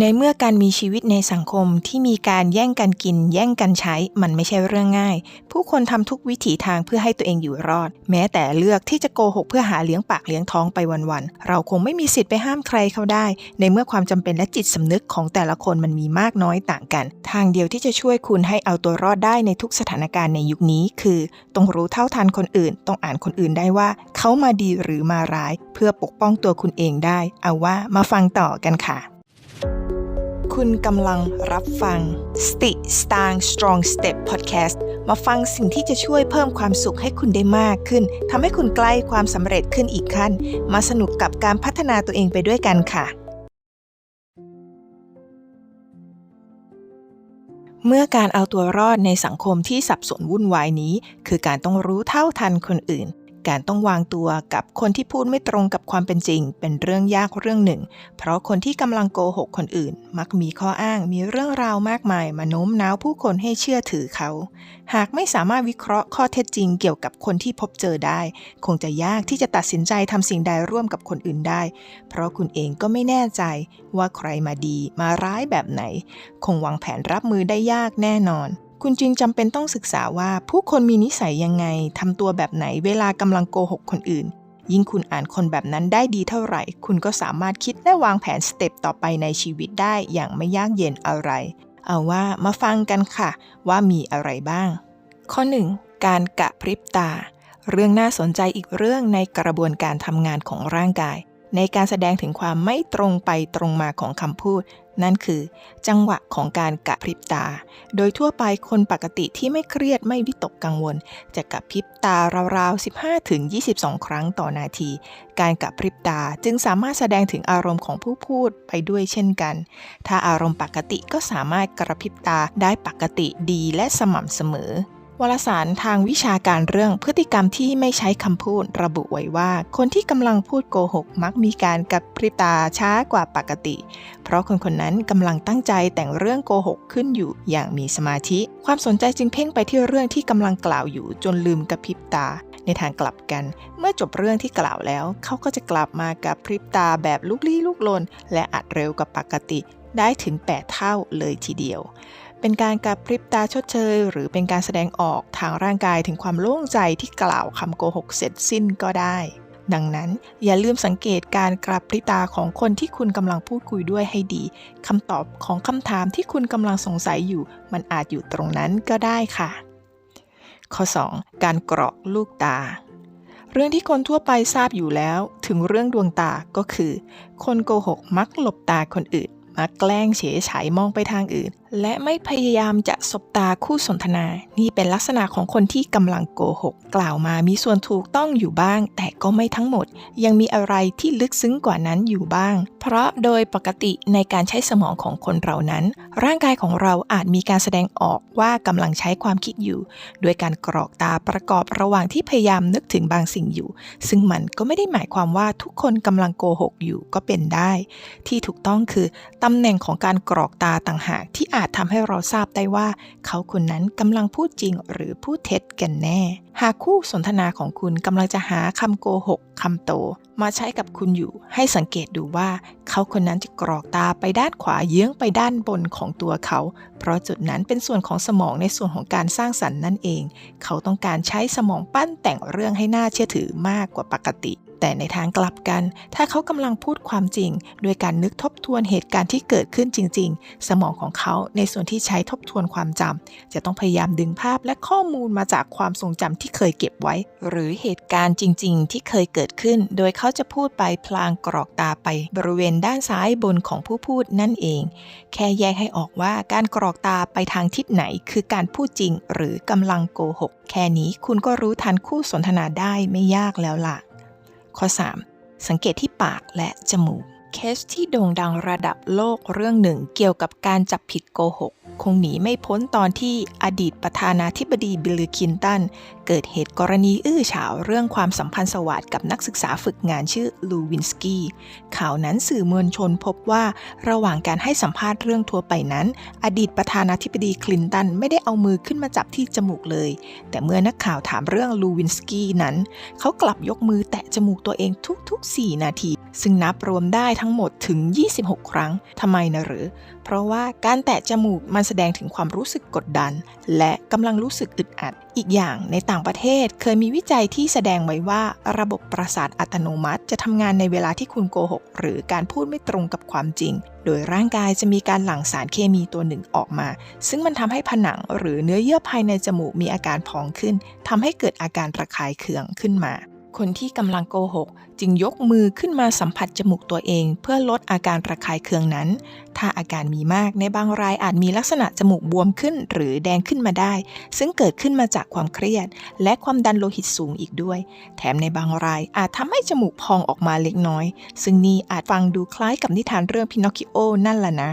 ในเมื่อการมีชีวิตในสังคมที่มีการแย่งกันกิน แย่งกันใช้ มันไม่ใช่เรื่องง่าย ผู้คนทำทุกวิถีทางเพื่อให้ตัวเองอยู่รอด แม้แต่เลือกที่จะโกหกเพื่อหาเลี้ยงปากเลี้ยงท้องไปวันๆ เราคงไม่มีสิทธิ์ไปห้ามใครเขาได้ ในเมื่อความจำเป็นและจิตสำนึกของแต่ละคนมันมีมากน้อยต่างกัน ทางเดียวที่จะช่วยคุณให้เอาตัวรอดได้ในทุกสถานการณ์ในยุคนี้ คือ ต้องรู้เท่าทันคนอื่น ต้องอ่านคนอื่นได้ว่า เขามาดีหรือมาร้าย เพื่อปกป้องตัวคุณเองได้ เอาว่ามาฟังต่อกันค่ะ คุณกำลังรับฟังสติสตาง Strong Step Podcast มาฟังสิ่งที่จะช่วยเพิ่มความสุขให้คุณได้มากขึ้นทำให้คุณใกล้ความสำเร็จขึ้นอีกขั้น มาสนุกกับการพัฒนาตัวเองไปด้วยกันค่ะ เมื่อการเอาตัวรอดในสังคมที่สับสนวุ่นวายนี้ คือการต้องรู้เท่าทันคนอื่น การต้องวางตัวกับคนที่พูดไม่ตรงกับความเป็นจริง เป็นเรื่องยากเรื่องหนึ่ง เพราะคนที่กำลังโกหกคนอื่น มักมีข้ออ้างมีเรื่องราวมากมาย มาโน้มน้าวผู้คนให้เชื่อถือเขา หากไม่สามารถวิเคราะห์ข้อเท็จจริงเกี่ยวกับคนที่พบเจอได้ คงจะยากที่จะตัดสินใจทำสิ่งใดร่วมกับคนอื่นได้ เพราะคุณเองก็ไม่แน่ใจว่าใครมาดี มาร้ายแบบไหน คงวางแผนรับมือได้ยากแน่นอน คุณจึงจำเป็นต้องศึกษาว่าผู้คนมีนิสัยยังไงทำตัวแบบไหนเวลากำลังโกหกคนอื่น ยิ่งคุณอ่านคนแบบนั้นได้ดีเท่าไหร่ คุณก็สามารถคิดและวางแผนสเต็ปต่อไปในชีวิตได้อย่างไม่ยากเย็นอะไร เอาว่ามาฟังกันค่ะ ว่ามีอะไรบ้าง ข้อ 1. การกะพริบตา เรื่องน่าสนใจอีกเรื่องในกระบวนการทำงานของร่างกาย ในการแสดงถึงความไม่ตรงไปตรงมาของคำพูด นั่นคือ จังหวะของการกระพริบตา โดยทั่วไปคนปกติที่ไม่เครียดไม่วิตกกังวล จะกระพริบตาราวๆ 15-22 ครั้งต่อนาที การกระพริบตาจึงสามารถแสดงถึงอารมณ์ของผู้พูดไปด้วยเช่นกัน ถ้าอารมณ์ปกติก็สามารถกระพริบตาได้ปกติดีและสม่ำเสมอ วารสารทางวิชาการเรื่องพฤติกรรมที่ไม่ใช้คำพูดระบุไว้ว่า คนที่กำลังพูดโกหกมักมีการกระพริบตาช้ากว่าปกติ เพราะคนคนนั้นกำลังตั้งใจแต่งเรื่องโกหกขึ้นอยู่อย่างมีสมาธิ ความสนใจจึงเพ่งไปที่เรื่องที่กำลังกล่าวอยู่จนลืมกระพริบตา ในทางกลับกัน เมื่อจบเรื่องที่กล่าวแล้ว เขาก็จะกลับมากับพริบตาแบบลุกลี้ลุกลน และอัดเร็วกว่าปกติ ได้ถึง 8 เท่าเลยทีเดียว เป็นการกระพริบตาชดเชย หรือเป็นการแสดงออกทางร่างกายถึงความโล่งใจที่กล่าวคำโกหกเสร็จสิ้นก็ได้ ดังนั้นอย่าลืมสังเกตการกระพริบตาของคนที่คุณกำลังพูดคุยด้วยให้ดีคำตอบของคำถามที่คุณกำลังสงสัยอยู่ มันอาจอยู่ตรงนั้นก็ได้ค่ะ ข้อ 2. การกรอกลูกตาเรื่องที่คนทั่วไปทราบอยู่แล้ว ถึงเรื่องดวงตาก็คือ คนโกหกมักหลบตาคนอื่น มักแกล้งเฉยฉายมองไปทางอื่น และไม่พยายามจะสบตาคู่สนทนา นี่เป็นลักษณะของคนที่กำลังโกหก กล่าวมามีส่วนถูกต้องอยู่บ้าง แต่ก็ไม่ทั้งหมด ยังมีอะไรที่ลึกซึ้งกว่านั้นอยู่บ้าง เพราะโดยปกติในการใช้สมองของคนเรานั้น ร่างกายของเราอาจมีการแสดงออกว่ากำลังใช้ความคิดอยู่โดยการกรอกตาประกอบระหว่างที่พยายามนึกถึงบางสิ่งอยู่ ซึ่งมันก็ไม่ได้หมายความว่าทุกคนกำลังโกหกอยู่ก็เป็นได้ ที่ถูกต้องคือตำแหน่งของการกรอกตาต่างหากที่อาจทำให้เราทราบได้ว่า เขาคนนั้นกำลังพูดจริงหรือพูดเท็จกันแน่ หากคู่สนทนาของคุณกำลังจะหาคำโกหกคำโต มาใช้กับคุณอยู่ ให้สังเกตดูว่า เขาคนนั้นจะกรอกตาไปด้านขวาเยื้องไปด้านบนของตัวเขา เพราะจุดนั้นเป็นส่วนของสมองในส่วนของการสร้างสรรค์นั่นเอง เขาต้องการใช้สมองปั้นแต่งเรื่องให้น่าเชื่อถือมากกว่าปกติ แต่ในทางกลับกัน ถ้าเขากำลังพูดความจริงโดยการนึกทบทวนเหตุการณ์ที่เกิดขึ้นจริง ๆ สมองของเขาในส่วนที่ใช้ทบทวนความจำจะต้องพยายามดึงภาพและข้อมูลมาจากความทรงจำที่เคยเก็บไว้ หรือเหตุการณ์จริง ๆ ที่เคยเกิดขึ้น โดยเขาจะพูดไปพลางกรอกตาไปบริเวณด้านซ้ายบนของผู้พูดนั่นเอง แค่แยกให้ออกว่าการกรอกตาไปทางทิศไหน คือการพูดจริง หรือกำลังโกหก แค่นี้คุณก็รู้ทันคู่สนทนาได้ไม่ยากแล้วล่ะ ข้อ 3. สังเกตที่ปากและจมูก เคสที่โด่งดังระดับโลกเรื่องหนึ่งเกี่ยวกับการจับผิดโกหก คงหนีไม่พ้นตอนที่อดีตประธานาธิบดีบิลลคินตันเกิดเหตุกรณีอื้อฉาวเรื่องความสัมพันธ์สวัสดกับนักศึกษาฝึกงานชื่อลูวินสกี้ ข่าวนั้นสื่อมวลชนพบว่าระหว่างการให้สัมภาษณ์เรื่องทัวร์ไปนั้น อดีตประธานาธิบดีคลินตันไม่ได้เอามือขึ้นมาจับที่จมูกเลย แต่เมื่อนักข่าวถามเรื่องลูวินสกี้นั้น เขากลับยกมือแตะจมูกตัวเองทุกๆ 4 นาที ซึ่งนับรวมได้ทั้งหมดถึง 26 ครั้งทำไมนะหรือ เพราะว่าการแตะจมูกมันแสดงถึงความรู้สึกกดดัน และกำลังรู้สึกอึดอัด อีกอย่างในต่างประเทศเคยมีวิจัยที่แสดงไว้ว่าระบบประสาทอัตโนมัติ จะทำงานในเวลาที่คุณโกหก หรือการพูดไม่ตรงกับความจริง โดยร่างกายจะมีการหลั่งสารเคมีตัวหนึ่งออกมา ซึ่งมันทำให้ผนังหรือเนื้อเยื่อภายในจมูกมีอาการพองขึ้นทำให้เกิดอาการระคายเคืองขึ้นมา คนที่กำลังโกหก จึงยกมือขึ้นมาสัมผัสจมูกตัวเอง เพื่อลดอาการระคายเคืองนั้น ถ้าอาการมีมากในบางรายอาจมีลักษณะจมูกบวมขึ้น หรือแดงขึ้นมาได้ ซึ่งเกิดขึ้นมาจากความเครียด และความดันโลหิตสูงอีกด้วย แถมในบางรายอาจทำให้จมูกพองออกมาเล็กน้อย ซึ่งนี่อาจฟังดูคล้ายกับนิทานเรื่องพินอคคิโอนั่นแหละนะ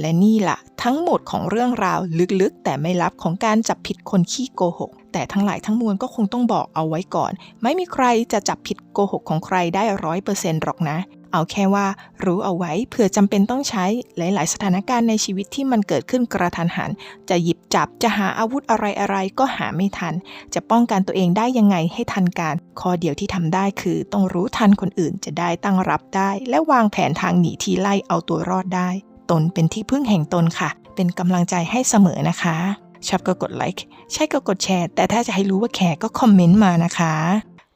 และนี่ล่ะ ทั้งหมดของเรื่องราวลึกๆ แต่ไม่ลับของการจับผิดคนขี้โกหก แต่ทั้งหลายทั้งมวลก็คงต้องบอกเอาไว้ก่อน ไม่มีใครจะจับผิดโกหกของใครได้ร้อยเปอร์เซ็นต์หรอกนะ เอาแค่ว่ารู้เอาไว้เผื่อจำเป็นต้องใช้หลาย ๆ สถานการณ์ในชีวิตที่มันเกิดขึ้นกระทันหัน จะหยิบจับจะหาอาวุธอะไร ๆ ก็หาไม่ทัน จะป้องกันตัวเองได้ยังไงให้ทันการ ข้อเดียวที่ทำได้คือต้องรู้ทันคนอื่นจะได้ตั้งรับได้ และวางแผนทางหนีทีไล่เอาตัวรอดได้ ตนเป็นที่พึ่งแห่งตนค่ะ เป็นกำลังใจให้เสมอนะคะ ชอบก็กดไลค์ใช่ก็กดแชร์ แต่ถ้าจะให้รู้ว่าแขกก็คอมเมนต์มานะคะ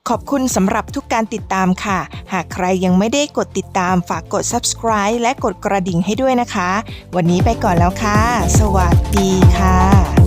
ขอบคุณสำหรับทุกการติดตามค่ะ หากใครยังไม่ได้กดติดตามฝากกด subscribe และกดกระดิ่งให้ด้วยนะคะ วันนี้ไปก่อนแล้วค่ะ สวัสดีค่ะ